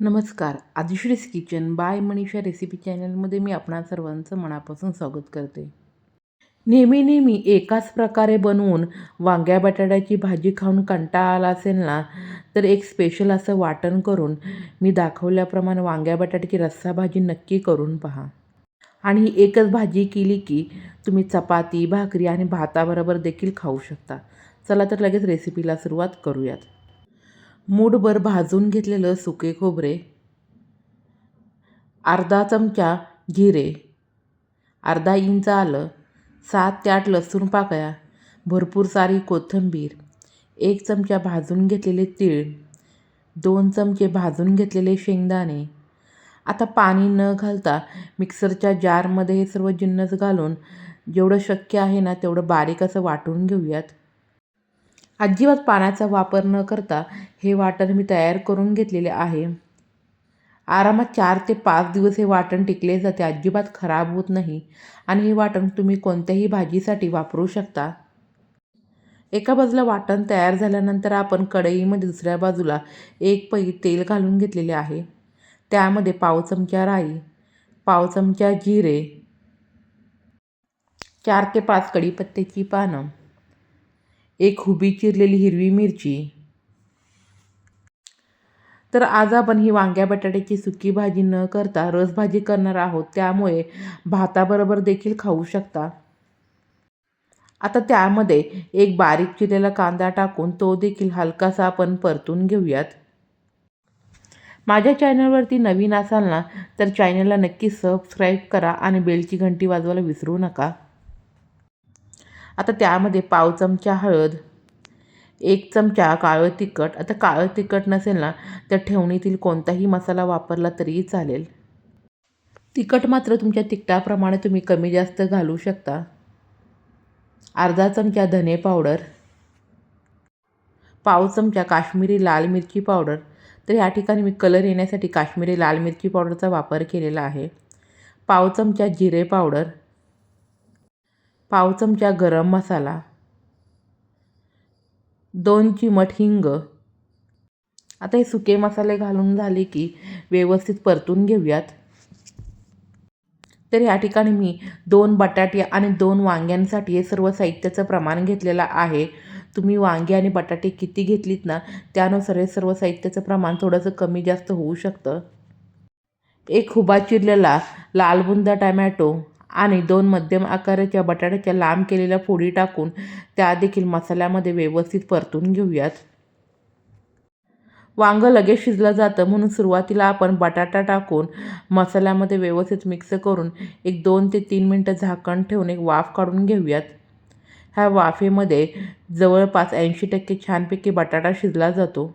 नमस्कार. Adishree's kitchen by Manisha recipe चॅनलमध्ये मी आपणा सर्वांचं मनापासून स्वागत करते. नेहमी नेहमी एकाच प्रकारे बनवून वांग्या बटाट्याची भाजी खाऊन कंटाळा आला असेल ना तर एक स्पेशल असं वाटण करून मी दाखवल्याप्रमाणे वांग्या बटाट्याची रस्सा भाजी नक्की करून पहा. आणि ही एकच भाजी केली की तुम्ही चपाती भाकरी आणि भाताबरोबर देखील खाऊ शकता. चला तर लगेच रेसिपीला सुरुवात करूयात. मूठभर भाजून घेतलेलं सुके खोबरे. अर्धा चमचा जिरे. अर्धा इंच आलं सात ते आठ लसूण पाकळ्या भरपूर सारी कोथिंबीर एक चमचा भाजून घेतलेले तीळ दोन चमचे भाजून घेतलेले शेंगदाणे. आता पाणी न घालता मिक्सरच्या जारमध्ये हे सर्व जिन्नस घालून जेवढं शक्य आहे ना तेवढं बारीक असं वाटून घेऊयात. अजिबात पाण्याचा वापर न करता हे वाटण मी तयार करून घेतलेले आहे. आरामात चार ते पाच दिवस हे वाटण टिकले जाते अजिबात खराब होत नाही. आणि हे वाटण तुम्ही कोणत्याही भाजीसाठी वापरू शकता. एका बाजूला वाटण तयार झाल्यानंतर आपण कढईमध्ये दुसऱ्या बाजूला एक पै तेल घालून घेतलेले आहे. त्यामध्ये पाव चमचा राई पाव चमचा जिरे चार ते पाच कढीपत्त्याची पानं एक हुबी चिरलेली हिरवी मिरची. तर आज आपण ही वांग्या बटाट्याची सुकी भाजी न करता रसभाजी करणार आहोत. त्यामुळे भाताबरोबर देखील खाऊ शकता. आता त्यामध्ये एक बारीक चिरलेला कांदा टाकून तो देखील हलकासा आपण परतून घेऊयात. माझ्या चॅनलवरती नवीन असाल ना तर चॅनलला नक्की सबस्क्राईब करा आणि बेलची घंटी वाजवायला विसरू नका. आता त्यामध्ये पाव चमचा हळद एक चमचा काळं तिखट. आता काळं तिखट नसेल ना तर ठेवणीतील कोणताही मसाला वापरला तरीही चालेल. तिखट मात्र तुमच्या तिखटाप्रमाणे तुम्ही कमी जास्त घालू शकता. अर्धा चमचा धने पावडर पाव चमचा काश्मीरी लाल मिरची पावडर. तर या ठिकाणी मी कलर येण्यासाठी काश्मीरी लाल मिरची पावडरचा वापर केलेला आहे. पाव चमचा जिरे पावडर पाव चमचा गरम मसाला दोन चिमट हिंग. आता हे सुके मसाले घालून झाले की व्यवस्थित परतून घेऊयात. तर या ठिकाणी मी दोन बटाटे आणि दोन वांग्यांसाठी हे सर्व साहित्याचं प्रमाण घेतलेलं आहे. तुम्ही वांगे आणि बटाटे किती घेतलीत ना त्यानुसार हे सर्व साहित्याचं प्रमाण थोडंसं कमी जास्त होऊ शकतं. एक हुबा चिरलेला लाल बुंदा टमॅटो आणि दोन मध्यम आकाराच्या बटाट्याच्या लांब केलेल्या फोडी टाकून त्या देखील मसाल्यामध्ये व्यवस्थित परतून घेऊयात. वांगं लगेच शिजलं जातं म्हणून सुरुवातीला आपण बटाटा टाकून मसाल्यामध्ये व्यवस्थित मिक्स करून एक दोन ते तीन मिनटं झाकण ठेवून एक वाफ काढून घेऊयात. ह्या वाफेमध्ये जवळपास ऐंशी टक्के छानपैकी बटाटा शिजला जातो.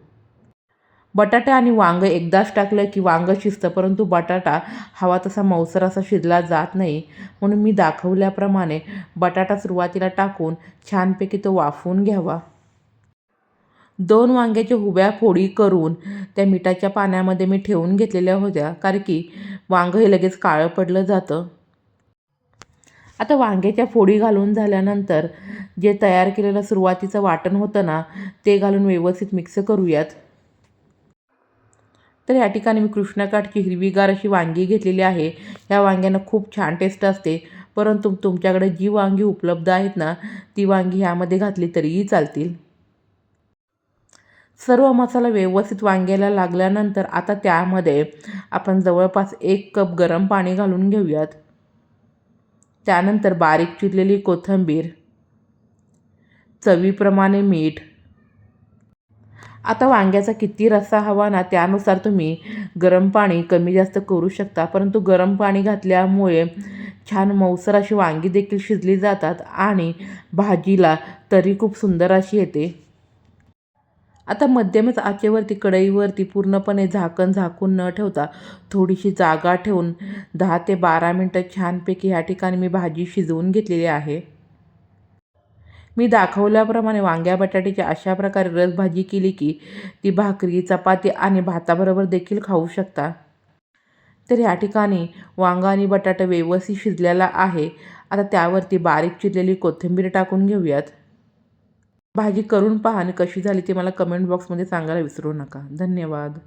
बटाटे आणि वांगं एकदाच टाकलं की वांगं शिजतं परंतु बटाटा हवा तसा मौसर असा शिजला जात नाही. म्हणून मी दाखवल्याप्रमाणे बटाटा सुरुवातीला टाकून छानपैकी तो वाफवून घ्यावा. दोन वांग्याच्या हुब्या फोडी करून त्या मिठाच्या पाण्यामध्ये मी ठेवून घेतलेल्या होत्या कारण की वांगं हे लगेच काळं पडलं जातं. आता वांग्याच्या फोडी घालून झाल्यानंतर जे तयार केलेलं सुरुवातीचं वाटण होतं ना ते घालून व्यवस्थित मिक्स करूयात. तर या ठिकाणी मी कृष्णकाठची हिरवीगार अशी वांगी घेतलेली आहे. ह्या वांग्यांना खूप छान टेस्ट असते. परंतु तुमच्याकडे जी वांगी उपलब्ध आहेत ना ती वांगी ह्यामध्ये घातली तरीही चालतील. सर्व मसाला व्यवस्थित वांग्याला लागल्यानंतर आता त्यामध्ये आपण जवळपास एक कप गरम पाणी घालून घेऊयात. त्यानंतर बारीक चिरलेली कोथिंबीर चवीप्रमाणे मीठ आता वांग्याचा किती रस्सा हवा ना त्यानुसार तुम्ही गरम पाणी कमी जास्त करू शकता. परंतु गरम पाणी घातल्यामुळे छान मऊसर अशी वांगी देखील शिजली जातात आणि भाजीला तरी खूप सुंदर अशी येते. आता मध्यमच आचेवरती कढईवरती पूर्णपणे झाकण झाकून न ठेवता थोडीशी जागा ठेवून दहा ते बारा मिनटं छानपैकी ह्या ठिकाणी मी भाजी शिजवून घेतलेली आहे. मी दाखवल्याप्रमाणे वांग्या बटाट्याची अशा प्रकारे रसभाजी केली की ती भाकरी चपाती आणि भाताबरोबर देखील खाऊ शकता. तर या ठिकाणी वांगा आणि बटाटा व्यवस्थित शिजलेला आहे. आता त्यावरती बारीक चिरलेली कोथिंबीर टाकून घेऊयात. भाजी करून पहा आणि कशी झाली ते मला कमेंट बॉक्समध्ये सांगायला विसरू नका. धन्यवाद.